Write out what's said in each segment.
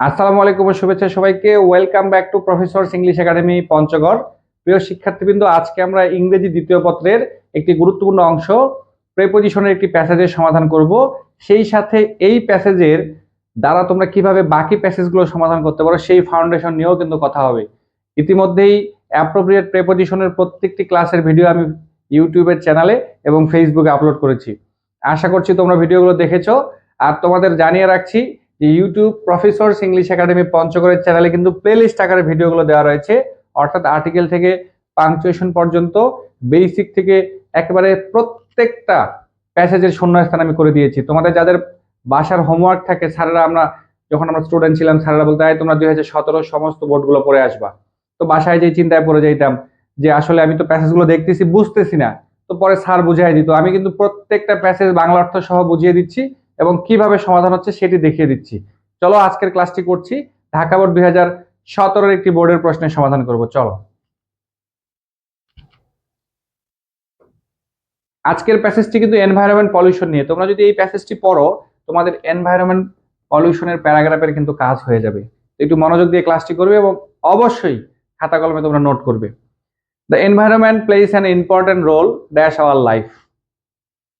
আসসালামু আলাইকুম শুভেচ্ছা সবাইকে। Welcome back to professor English academy Panchagarh প্রিয় শিক্ষার্থীবৃন্দ, আজকে আমরা ইংরেজি দ্বিতীয় পত্রের একটি গুরুত্বপূর্ণ অংশ প্রেপোজিশনের একটি প্যাসেজের সমাধান করব। সেই সাথে এই প্যাসেজের দ্বারা তোমরা কীভাবে বাকি প্যাসেজগুলো সমাধান করতে পারো, সেই ফাউন্ডেশন নিয়েও কিন্তু কথা হবে। ইতিমধ্যেই অ্যাপ্রোপ্রিয়েট প্রেপোজিশনের প্রত্যেকটি ক্লাসের ভিডিও আমি ইউটিউবের চ্যানেলে এবং ফেসবুকে আপলোড করেছি। আশা করছি তোমরা ভিডিওগুলো দেখেছ। আর তোমাদের জানিয়ে রাখছি যে ইউটিউব প্রফেসর ইংলিশ একাডেমি পঞ্চগড়ের চ্যানেলে কিন্তু প্লেলিস্ট আকারে ভিডিওগুলো দেওয়া রয়েছে। অর্থাৎ আর্টিকেল থেকে পাংচুয়েশন পর্যন্ত বেসিক থেকে একেবারে প্রত্যেকটা প্যাসেজের শূন্যস্থান আমি করে দিয়েছি। তোমাদের যাদের বাসার হোমওয়ার্ক থাকে, স্যারেরা আমরা যখন আমরা স্টুডেন্ট ছিলাম, স্যারেরা বলতে হয় তোমরা দুই হাজার সতেরো সমস্ত বোর্ডগুলো পড়ে আসবা। তো বাসায় যে চিন্তায় পড়ে যাইতাম যে আসলে আমি তো প্যাসেজগুলো দেখতেছি, বুঝতেছি না। তো পরে স্যার বুঝাই দিত। আমি কিন্তু প্রত্যেকটা প্যাসেজ বাংলা অর্থ সহ বুঝিয়ে দিচ্ছি। এবং কীভাবে সমাধান হচ্ছে সেটি দেখিয়ে দিচ্ছি। চলো আজকের ক্লাসটি করছি। ঢাকা বোর্ড দুই হাজার একটি বোর্ডের প্রশ্নের সমাধান করব। চলো। আজকের প্যাসেজটি কিন্তু এনভায়রনমেন্ট পলিউশন নিয়ে। তোমরা যদি এই প্যাসেজটি পড়ো, তোমাদের এনভায়রনমেন্ট পলিউশনের প্যারাগ্রাফের কিন্তু কাজ হয়ে যাবে। একটু মনোযোগ দিয়ে ক্লাসটি করবে এবং অবশ্যই খাতা কলমে তোমরা নোট করবে। The environment place an important role dash our life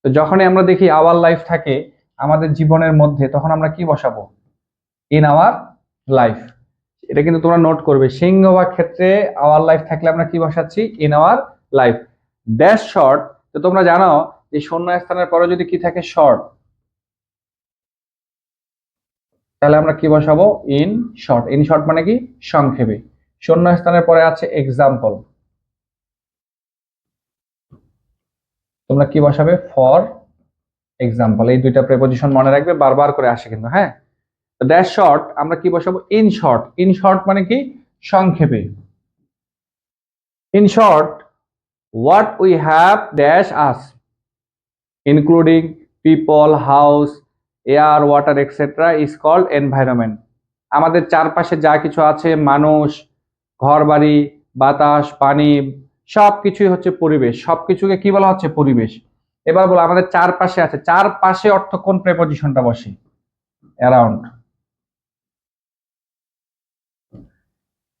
তো যখনই আমরা দেখি আওয়ার লাইফ থাকে আমাদের জীবনের মধ্যে, তখন আমরা কি বসাবো? ইন আওয়ার লাইফ এটা কিন্তু তোমরা নোট করবে। সিংহভাগ ক্ষেত্রে আওয়ার লাইফ থাকলে আমরা কি বসাচ্ছি? In our life dash short তো তোমরা জানো যে শূন্য স্থানের পরে যদি কি থাকে? শর্ট তাহলে আমরা কি বসাবো? ইন শর্ট ইন শর্ট মানে কি? সংক্ষেপে। শূন্য স্থানের পরে আছে এক্সাম্পল তোমরা কি বসাবে? ফর এক্সাম্পল এই দুইটা প্রেপোজিশন মনে রাখবে, বারবার করে আসে কিন্তু হ্যাঁ? ড্যাশ শর্ট আমরা কি বসাবো? ইন শর্ট ইন শর্ট মানে কি? সংক্ষেপে। In short what we have dash us, including people, house, air, water etc is called environment. আমাদের চারপাশে যা কিছু আছে, মানুষ, ঘরবাড়ি, বাতাস, পানি সব কিছুই হচ্ছে পরিবেশ। সবকিছুকে কি বলা হচ্ছে? পরিবেশ। এবার বলো, আমাদের চারপাশে আছে, চারপাশে অর্থ কোন প্রেপজিশনটা বসে? অ্যারাউন্ড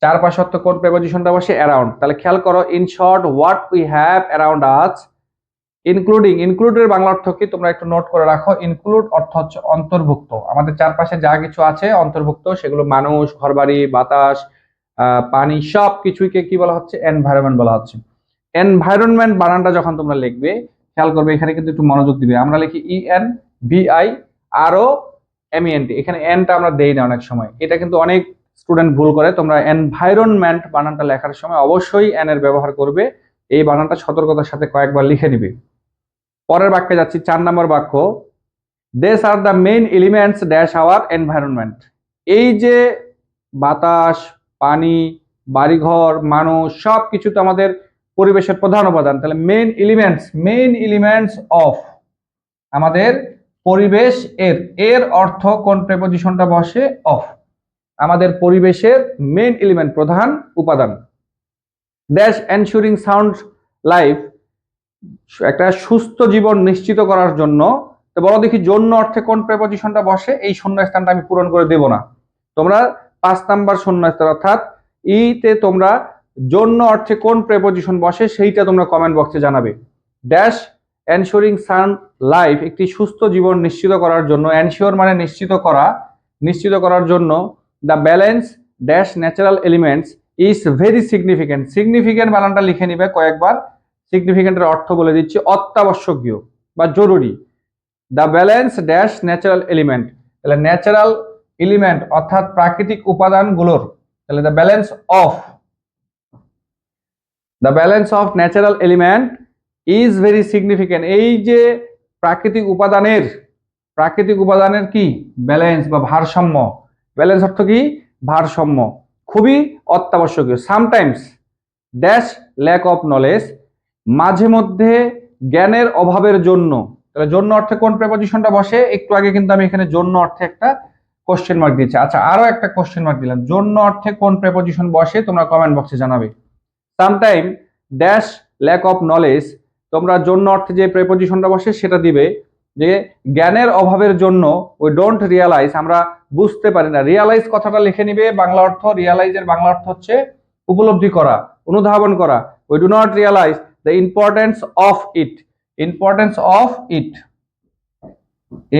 চারপাশে অর্থ কোন প্রেপজিশনটা বসে? অ্যারাউন্ড তাহলে খেয়াল করো in short what we have around us including ইনক্লুডের Bangla অর্থ কি? তোমরা একটু নোট করে রাখো ইনক্লুড অর্থ হচ্ছে অন্তর্ভুক্ত। আমাদের চারপাশে যা কিছু আছে অন্তর্ভুক্ত, সেগুলো মানুষ, ঘরবাড়ি, বাতাস পানি সব কিছুকে কি বলা হচ্ছে? এনভায়রনমেন্ট বলা হচ্ছে। এনভায়রনমেন্ট বানানটা যখন তোমরা লিখবে খেয়াল করবে, এখানে কিন্তু একটু মনোযোগ দিবে। আমরা লিখি E N V I R O M N T এখানে এনটা আমরা দেই না অনেক সময়। এটা কিন্তু অনেক স্টুডেন্ট ভুল করে। তোমরা এনভায়রনমেন্ট বানানটা লেখার সময় অবশ্যই এন এর ব্যবহার করবে। এই বানানটা সতর্কতার সাথে কয়েকবার লিখে নিবে। পরের বাক্যে যাচ্ছি, চার নম্বর বাক্য। These are the main elements dash our environment এই যে বাতাস, পানি, বাড়িঘর, মানুষ সব কিছু তো আমাদের পরিবেশের প্রধান উপাদান। তাহলে main elements main elements of আমাদের পরিবেশ এর এর অর্থ কোন প্রেপোজিশনটা বসে? অফ আমাদের পরিবেশের মেইন এলিমেন্ট প্রধান উপাদান। ড্যাশ এনশুরিং সাউন্ড লাইফ একটা সুস্থ জীবন নিশ্চিত করার জন্য। তো বলো দেখি জন্য অর্থে কোন প্রেপোজিশনটা বসে? এই শূন্যস্থানটা আমি পূরণ করে দেব না। তোমরা পাঁচ নাম্বার শূন্যস্থান অর্থাৎ ইতে তোমরা জন্য অর্থে কোন প্রেপোজিশন বসে সেইটা তোমরা কমেন্ট বক্সে জানাবে। ড্যাশ এনশোরিং সান লাইফ একটি সুস্থ জীবন নিশ্চিত করার জন্য এনশিওর মানে নিশ্চিত করা, নিশ্চিত করার জন্য the balance dash natural elements is very significant significant বানানটা লিখে নিবে কয়েকবার। সিগনিফিকেন্টের অর্থ বলে দিচ্ছি অত্যাবশ্যকীয় বা জরুরি। The balance dash natural element তাহলে ন্যাচারাল এলিমেন্ট অর্থাৎ প্রাকৃতিক উপাদানগুলোর। তাহলে the balance of the balance of natural element is very significant এই যে প্রাকৃতিক উপাদানের প্রাকৃতিক উপাদানের কি? ব্যালেন্স বা ভারসাম্য। ব্যালেন্স অর্থ কি? ভারসাম্য। খুবই অত্যাবশ্যকীয়। Sometimes dash lack of knowledge মাঝে মধ্যে জ্ঞানের অভাবের জন্য। তাহলে জন্য অর্থে কোন প্রেপোজিশনটা বসে? একটু আগে কিন্তু আমি এখানে জন্য অর্থে একটা কোশ্চেন মার্ক দিয়েছি। আচ্ছা আরও একটা কোশ্চেন মার্ক দিলাম। জন্য অর্থে কোন প্রেপোজিশন বসে? তোমরা কমেন্ট বক্সে জানাবে। Sometime dash lack of knowledge তোমরা জন্য অর্থে যে প্রেপোজিশনটা বসে সেটা দিবে যে জ্ঞানের অভাবের জন্য ওই ডোন্ট রিয়ালাইজ আমরা বুঝতে পারি না। রিয়ালাইজ কথাটা লিখে নিবে, বাংলা অর্থ রিয়ালাইজের বাংলা অর্থ হচ্ছে উপলব্ধি করা, অনুধাবন করা। We do not realize the importance of it importance of it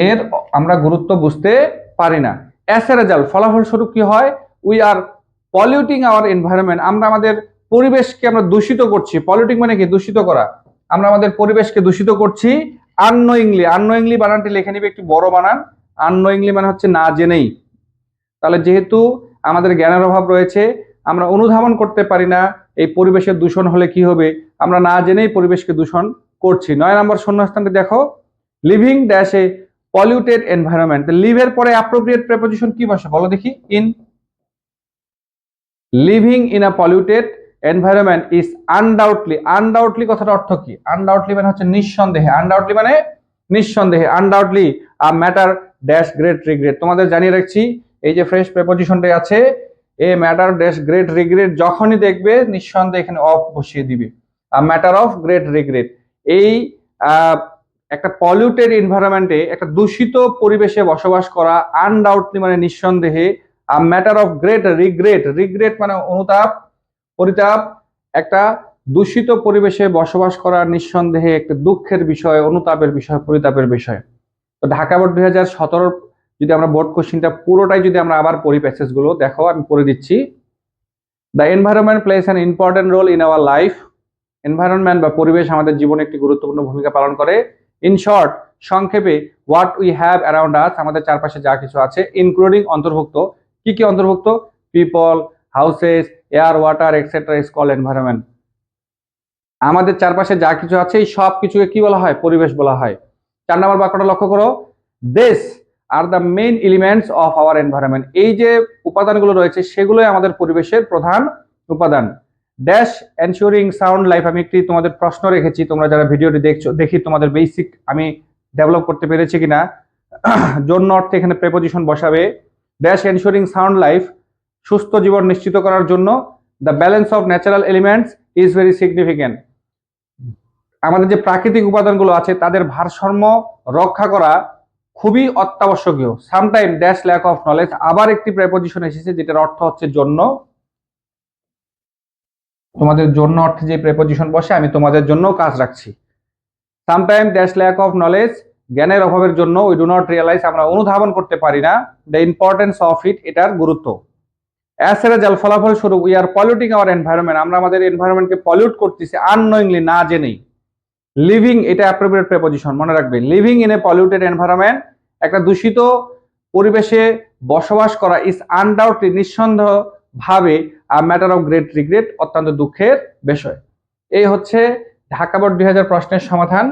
এর আমরা গুরুত্ব বুঝতে পারি না। অ্যাজ এ রেজাল্ট ফলাফলস্বরূপ কি হয়? We are polluting our environment আমরা আমাদের পরিবেশকে আমরা দূষিত করছি। পলিউটিং মানে কি? দূষিত করা। আমরা আমাদের পরিবেশকে দূষিত করছি। আননোয়িংলি আননোয়িংলি বানানটি লিখে নিবে একটি বড় বানান। আননোয়িংলি মানে হচ্ছে না জেনেই। তাহলে যেহেতু আমাদের জ্ঞানের অভাব রয়েছে, আমরা অনুধাবন করতে পারি না, এই পরিবেশের দূষণ হলে কি হবে? আমরা না জেনেই পরিবেশকে দূষণ করছি। নয় নম্বর শূন্যস্থানটি দেখো। Living dash a polluted environment লিভের পরে অ্যাপ্রোপ্রিয়েট প্রেপোজিশন কি বসে বলো দেখি। In living in a polluted environment is undoubtedly undoubtedly কথার অর্থ কি? আনডাউটলি মানে হচ্ছে নিঃসন্দেহে। আনডাউটলি মানে নিঃসন্দেহে। Undoubtedly a matter dash great regret তোমাদের জানিয়ে রাখছি, এই যে ফ্রেশ প্রেপোজিশনটা আছে, a matter dash great regret যখনই দেখবে নিঃসন্দেহে এখানে অফ বসিয়ে দিবে। A matter of great regret এই একটা পলিউটেড এনভায়রনমেন্টে একটা দূষিত পরিবেশে বসবাস করা আনডাউটলি মানে নিঃসন্দেহে a matter of great regret regret মানে অনুতাপ পরিতাপ, একটা দূষিত পরিবেশে বসবাস করা নিঃসন্দেহে একটা দুঃখের বিষয়, অনুতাপের বিষয়, পরিতাপের বিষয়। তো ঢাকা বোর্ড দুই হাজার যদি আমরা বোর্ড কোশ্চিনটা পুরোটাই যদি আমরা আবার পড়ি প্যাসেজগুলো, দেখো, আমি পড়ে দিচ্ছি। The environment place an important role in our life environment বা পরিবেশ আমাদের জীবনে একটি গুরুত্বপূর্ণ ভূমিকা পালন করে। ইন শর্ট সংক্ষেপে what we have around us আমাদের চারপাশে যা কিছু আছে ইনক্লুডিং অন্তর্ভুক্ত। কি কি অন্তর্ভুক্ত? People houses air, water etcetera is call environment আমাদের চারপাশে যা কিছু আছে, এই সব কিছুকে কি বলা হয়? পরিবেশ বলা হয়। চার নম্বর বাক্যটা লক্ষ্য করো। This are the main elements of our environment এই যে উপাদানগুলো রয়েছে, সেগুলোই আমাদের পরিবেশের প্রধান উপাদান। ড্যাশ এনশিওরিং সাউন্ড লাইফ আমি একটি তোমাদের প্রশ্ন রেখেছি, তোমরা যারা ভিডিওটি দেখছ, দেখি তোমাদের বেসিক আমি ডেভেলপ করতে পেরেছি কিনা। জন্য অর্থে এখানে প্রেপোজিশন বসাবে। ড্যাশ এনশিওরিং সাউন্ড লাইফ সুস্থ জীবন নিশ্চিত করার জন্য the balance of natural elements is very significant আমাদের যে প্রাকৃতিক উপাদানগুলো আছে, তাদের ভারসাম্য রক্ষা করা খুবই অত্যাবশ্যকীয়। Sometime dash lack of knowledge আবার একটি প্রেপোজিশন এসেছে, যেটার অর্থ হচ্ছে জন্য। তোমাদের জন্য অর্থে যে প্রেপোজিশন বসে, আমি তোমাদের জন্য কাজ রাখছি। Sometime dash lack of knowledge জ্ঞানের অভাবের জন্য উই ডু নট রিয়ালাইজ আমরা অনুধাবন করতে পারি না। দ্য ইম্পর্টেন্স অফ ইট এটার গুরুত্ব। অ্যাজ এ রেজাল্ট ফলাফল স্বরূপ we are polluting our environment আমরা আমাদের এনভায়রনমেন্টকে পলিউট করতেছি আননোয়িংলি না জেনেই। লিভিং এটা অ্যাপ্রোপ্রিয়েট প্রেপোজিশন মনে রাখবে। Living in a polluted environment একটা দূষিত পরিবেশে বসবাস করা ইজ আনডাউটলি নিঃসন্দেহ ভাবে a matter of great regret অত্যন্ত দুঃখের বিষয়। এই হচ্ছে ঢাকা বোর্ড দুই হাজার প্রশ্নের সমাধান।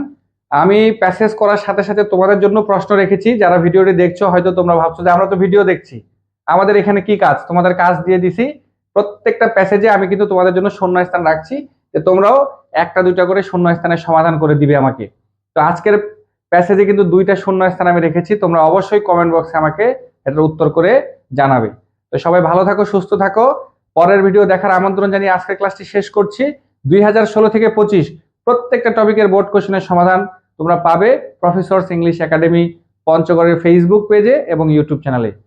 আমি প্যাসেজ করার সাথে সাথে তোমাদের জন্য প্রশ্ন রেখেছি, যারা ভিডিওটি দেখছ, হয়তো তোমরা ভাবছ যে আমরা তো ভিডিও দেখছি। আমাদের এখানে কি কাজ? তোমাদের কাজ দিয়ে দিছি। প্রত্যেকটা প্যাসেজে আমি কিন্তু তোমাদের জন্য শূন্যস্থান রাখছি যে তোমরাও একটা, দুইটা করে শূন্য শূন্যস্থানের সমাধান করে দিবে আমাকে। তো আজকের প্যাসেজে কিন্তু দুইটা শূন্য শূন্যস্থান আমি রেখেছি। তোমরা অবশ্যই কমেন্ট বক্সে আমাকে এটার উত্তর করে জানাবে। তো সবাই ভালো থাকো, সুস্থ থাকো। পরের ভিডিও দেখার আমন্ত্রণ জানিয়ে আজকের ক্লাসটি শেষ করছি। দুই হাজার ষোলো থেকে পঁচিশ প্রত্যেকটা টপিকের বোর্ড কোশ্চেনের সমাধান তোমরা পাবে প্রফেসরস ইংলিশ একাডেমি পঞ্চগড়ের ফেসবুক পেজে এবং ইউটিউব চ্যানেলে